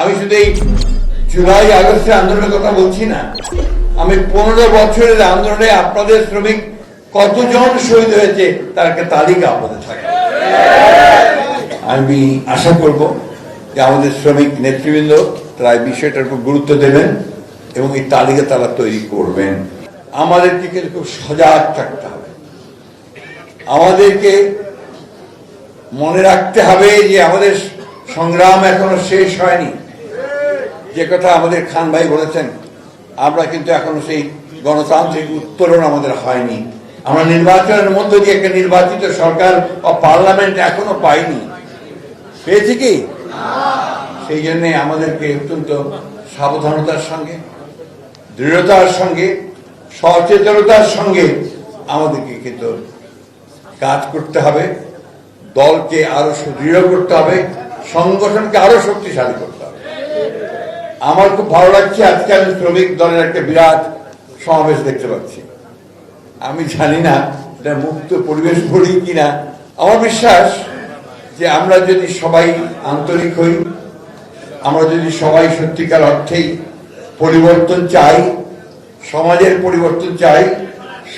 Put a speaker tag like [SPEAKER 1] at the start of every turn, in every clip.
[SPEAKER 1] আমি শুধু এই জুলাই, আগস্টের আন্দোলনের কথা বলছি না। আমি পনেরো বছরের আন্দোলনে আপনাদের শ্রমিক কতজন শহীদ হয়েছে তার একটা তালিকা আপনাদের থাকে। আমি আশা করব যে আমাদের শ্রমিক নেতৃবৃন্দ তারা এই বিষয়টার উপর গুরুত্ব দেবেন এবং এই তালিকা তারা তৈরি করবেন। আমাদেরকে কিন্তু খুব সজাগ থাকতে হবে। আমাদেরকে মনে রাখতে হবে যে আমাদের সংগ্রাম এখনও শেষ হয়নি। যে কথা আমাদের খান ভাই বলেছেন, আমরা কিন্তু এখনও সেই গণতান্ত্রিক উত্তরণ আমাদের হয়নি। আমরা নির্বাচনের মধ্য দিয়ে একটা নির্বাচিত সরকার বা পার্লামেন্ট এখনও পাইনি। পেয়েছি কি? সেই জন্যে আমাদেরকে অত্যন্ত সাবধানতার সঙ্গে, দৃঢ়তার সঙ্গে, সচেতনতার সঙ্গে আমাদেরকে কিন্তু কাজ করতে হবে। দলকে আরও সুদৃঢ় করতে হবে, সংগঠনকে আরও শক্তিশালী করতে হবে। আমার খুব ভালো লাগছে, আজকে আমি শ্রমিক দলের একটা বিরাট সমাবেশ দেখতে পাচ্ছি। আমি জানি না এটা মুক্ত পরিবেশ করি কিনা। আমার বিশ্বাস যে আমরা যদি সবাই আন্তরিক হই, আমরা যদি সবাই সত্যিকার অর্থেই পরিবর্তন চাই, সমাজের পরিবর্তন চাই,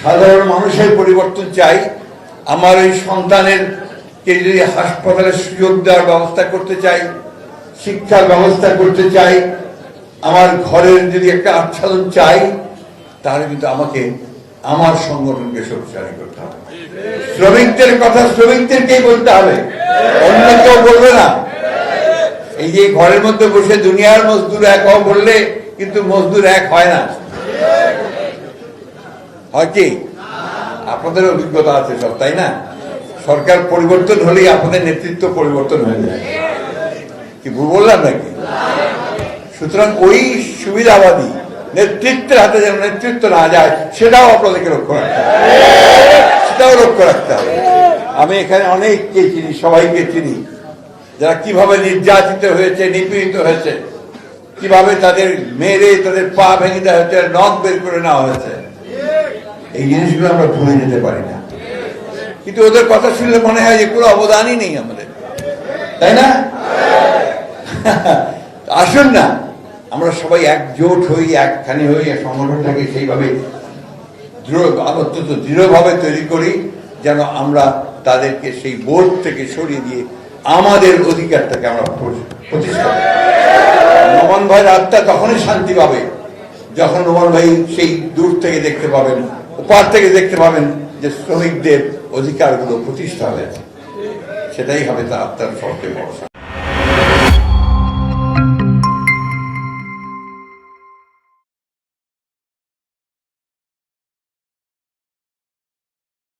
[SPEAKER 1] সাধারণ মানুষের পরিবর্তন চাই, আমার ওই সন্তানের কে যদি হাসপাতালে সুযোগ দেওয়ার ব্যবস্থা করতে চাই, শিক্ষার ব্যবস্থা করতে চাই আমার ঘরের যদি একটা আচ্ছাদন চাই, তাহলে কিন্তু আমাকে আমার সংগঠনকে শক্তিশালী করতে হবে। শ্রমিকদের কথা শ্রমিকদেরকেই বলতে হবে। অন্য কেউ বলবে না। এই যে ঘরের মধ্যে বসে দুনিয়ার মজদুর এক হও বললে কিন্তু মজদুর এক হয় না। হয় কি? আপনাদের অভিজ্ঞতা আছে সব, তাই না? সরকার পরিবর্তন হলেই আপনাদের নেতৃত্ব পরিবর্তন হয়ে যায়। কি ভুল বললাম নাকি? সুতরাং ওই সুবিধাবাদী নেতৃত্বের হাতে যেন নেতৃত্ব না যায়, সেটাও আপনাদেরকে লক্ষ্য রাখতে হবে। সেটাও লক্ষ্য রাখতে হবে। আমি এখানে অনেককে চিনি, সবাইকে চিনি, যারা কীভাবে নির্যাতিত হয়েছে, নিপীড়িত হয়েছে, কীভাবে তাদের মেরে, তাদের পা ভেঙে দেওয়া হয়েছে, নখ বের করে নেওয়া হয়েছে। এই জিনিসগুলো আমরা ভুলে যেতে পারি না। কিন্তু ওদের কথা শুনলে মনে হয় যে কোনো অবদানই নেই আমাদের। তাই না? আসুন না। আমরা সবাই একজোট হই, একখানি হই সংগঠনটাকে সেইভাবে দৃঢ় অত্যন্ত দৃঢ়ভাবে তৈরি করি, যেন আমরা তাদেরকে সেই বোর্ড থেকে সরিয়ে দিয়ে আমাদের অধিকারটাকে আমরা প্রতিষ্ঠা করি। নোমান ভাইয়ের আত্মা তখনই শান্তি পাবে, যখন নোমান ভাই সেই দূর থেকে দেখতে পাবেন, ওপার থেকে দেখতে পাবেন যে শ্রমিকদের অধিকারগুলো প্রতিষ্ঠা হয়েছে সেটাই হবে তার আত্মার সবচেয়ে বড়।